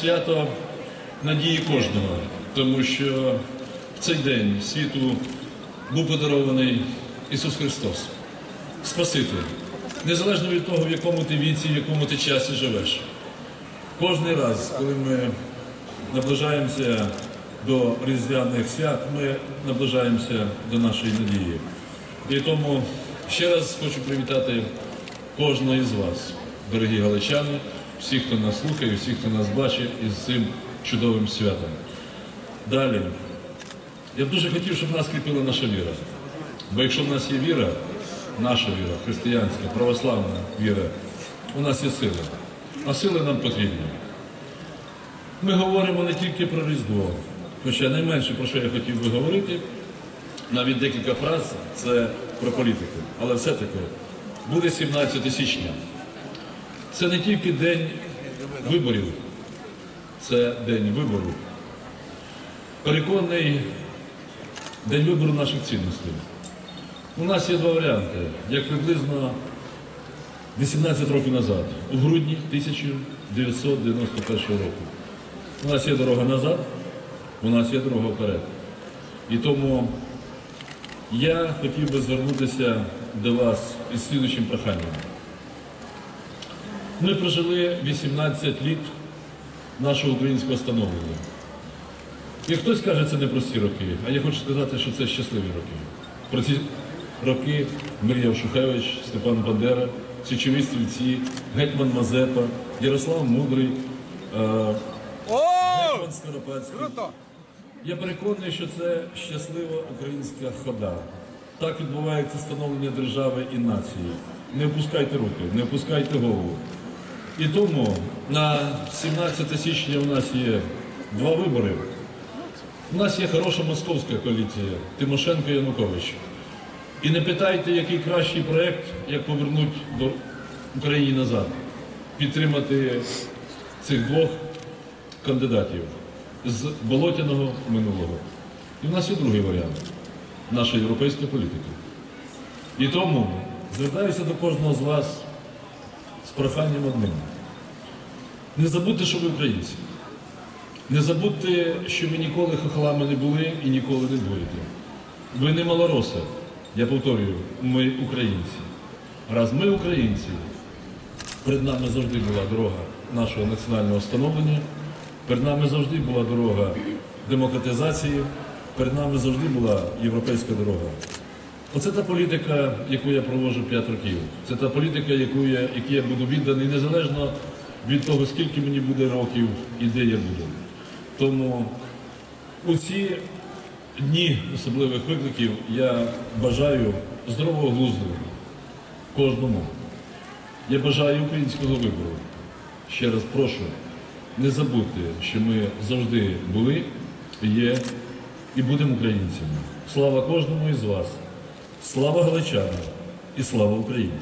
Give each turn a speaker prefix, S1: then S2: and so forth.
S1: Свято надії кожного, тому що в цей день світу був подарований Ісус Христос, Спаситель, незалежно від того, в якому ти віці, в якому ти часі живеш. Кожний раз, коли ми наближаємося до різдвяних свят, ми наближаємося до нашої надії. І тому ще раз хочу привітати кожного із вас, дорогі галичани, всіх, хто нас слухає, всіх, хто нас бачить, із цим чудовим святом. Далі. Я б дуже хотів, щоб нас кріпила наша віра. Бо якщо в нас є віра, наша віра, християнська, православна віра, у нас є сила. А сили нам потрібні. Ми говоримо не тільки про Різдво, хоча найменше, про що я хотів би говорити, навіть декілька фраз це про політику. Але все-таки буде 17 січня. Це не тільки день виборів, це день вибору. Переконаний день вибору наших цінностей. У нас є два варіанти, як приблизно 18 років назад, у грудні 1991 року. У нас є дорога назад, у нас є дорога вперед. І тому я хотів би звернутися до вас із слідуючим проханням. Ми прожили 18 літ нашого українського становлення. І хтось каже, це непрості роки, а я хочу сказати, що це щасливі роки. Про ці роки мріяв Шухевич, Степан Бандера, Січові стрільці, Гетьман Мазепа, Ярослав Мудрий, е, Гетьман Скоропадський. Я переконаний, що це щаслива українська хода. Так відбувається становлення держави і нації. Не опускайте руки, не опускайте голову. І тому на 17 січня у нас є два вибори. У нас є хороша московська коаліція Тимошенко і Янукович. І не питайте, який кращий проєкт, як повернути до України назад, підтримати цих двох кандидатів з болотяного минулого. І в нас є другий варіант наша європейська політика. І тому звертаюся до кожного з вас проханням одним. Не забудьте, що ви українці. Не забудьте, що ви ніколи хохлами не були і ніколи не будете. Ви не малороси. Я повторюю, ми українці. Раз ми українці, перед нами завжди була дорога нашого національного становлення, перед нами завжди була дорога демократизації, перед нами завжди була європейська дорога. Оце та політика, яку я проводжу 5 років. Це та політика, яку я, якій я буду відданий, незалежно від того, скільки мені буде років і де я буду. Тому у ці дні особливих викликів я бажаю здорового глузду кожному. Я бажаю українського вибору. Ще раз прошу, не забудьте, що ми завжди були, є і будемо українцями. Слава кожному із вас! Слава Галичанам і слава Україні!